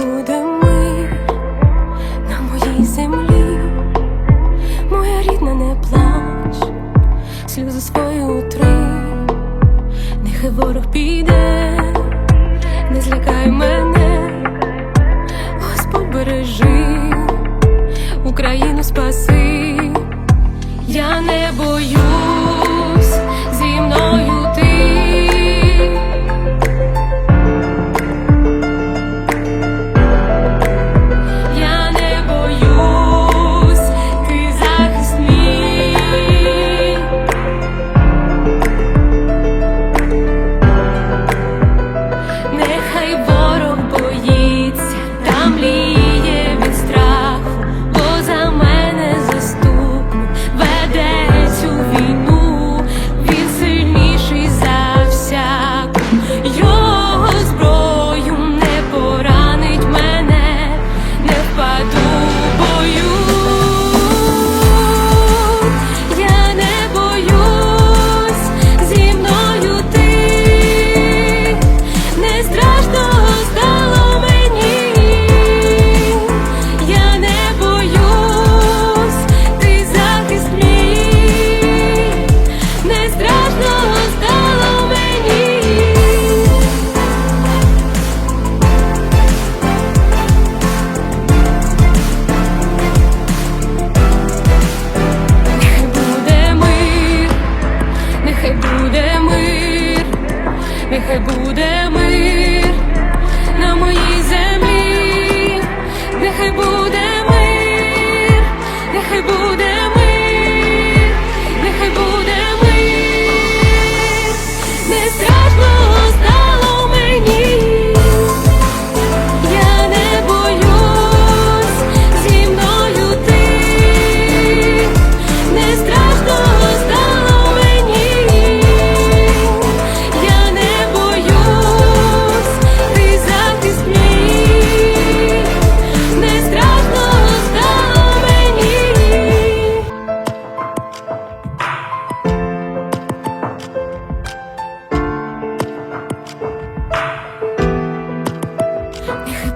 буде мир на моїй землі, моя рідна, не плач, сльози свої утри, нехай ворог піде, не злякай мене, Господь бережи, Україну спаси.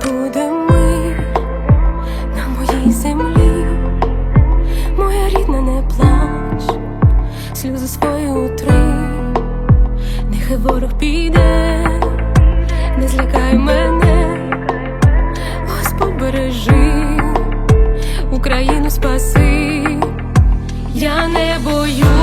буде ми на моїй землі, моя рідна, не плач, сльози свої утри, нехай ворог піде, не злякай мене, Господь бережи, Україну спаси, я не боюсь.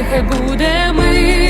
нехай буде ми.